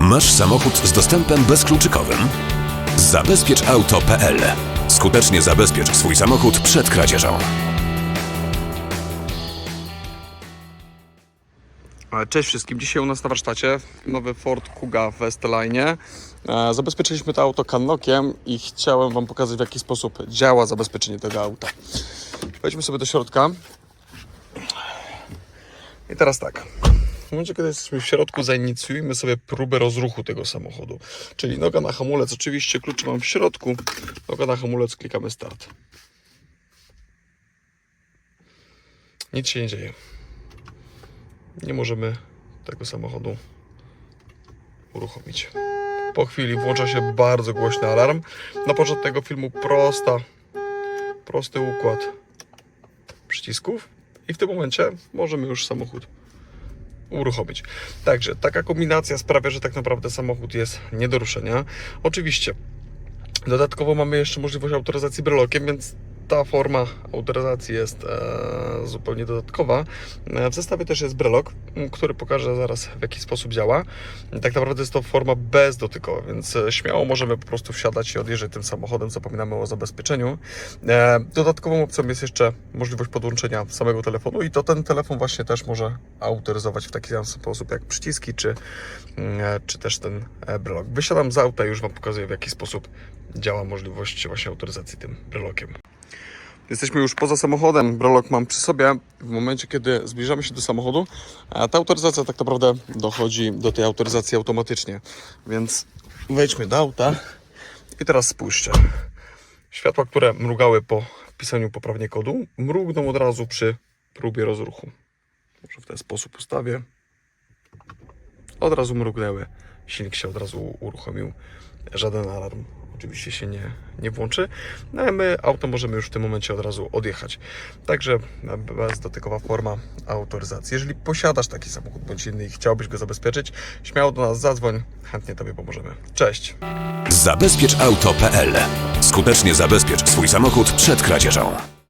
Masz samochód z dostępem bezkluczykowym? Zabezpieczauto.pl Skutecznie zabezpiecz swój samochód przed kradzieżą. E, Cześć wszystkim. Dzisiaj u nas na warsztacie nowy Ford Kuga w Esteline. E, Zabezpieczyliśmy to auto kanlokiem i chciałem Wam pokazać w jaki sposób działa zabezpieczenie tego auta. Wejdźmy sobie do środka. I teraz tak. W momencie, kiedy jesteśmy w środku, zainicjujmy sobie próbę rozruchu tego samochodu. Czyli noga na hamulec, oczywiście klucz mam w środku. Noga na hamulec, klikamy start. Nic się nie dzieje nie możemy tego samochodu uruchomić. Po chwili włącza się bardzo głośny alarm. Na początku tego filmu prosta, prosty układ przycisków i w tym momencie możemy już samochód uruchomić. Także taka kombinacja sprawia, że tak naprawdę samochód jest nie do ruszenia. Oczywiście Dodatkowo mamy jeszcze możliwość autoryzacji brelokiem, więc ta forma autoryzacji jest e, zupełnie dodatkowa. E, w zestawie też jest brelok, który pokażę zaraz w jaki sposób działa. Tak naprawdę jest to forma bezdotykowa, więc e, śmiało możemy po prostu wsiadać i odjeżdżać tym samochodem, zapominamy o zabezpieczeniu. Dodatkową opcją jest jeszcze możliwość podłączenia samego telefonu i to ten telefon właśnie też może autoryzować w taki sam sposób jak przyciski, czy, mm, czy też ten brelok. Wysiadam z auta i już Wam pokazuję w jaki sposób działa możliwość właśnie autoryzacji tym brelokiem. Jesteśmy już poza samochodem, brelok mam przy sobie. W momencie, kiedy zbliżamy się do samochodu, a ta autoryzacja tak naprawdę dochodzi do tej autoryzacji automatycznie. Więc wejdźmy do auta i teraz spójrzcie. Światła, które mrugały po wpisaniu poprawnie kodu, mrugną od razu przy próbie rozruchu. Może w ten sposób ustawię. Od razu mrugnęły. Silnik się od razu uruchomił. Żaden alarm oczywiście się nie, nie włączy. No a my auto możemy już w tym momencie od razu odjechać. Także bezdotykowa forma autoryzacji. Jeżeli posiadasz taki samochód bądź inny i chciałbyś go zabezpieczyć, śmiało do nas zadzwoń, chętnie Tobie pomożemy. Cześć! Zabezpieczauto.pl Skutecznie zabezpiecz swój samochód przed kradzieżą.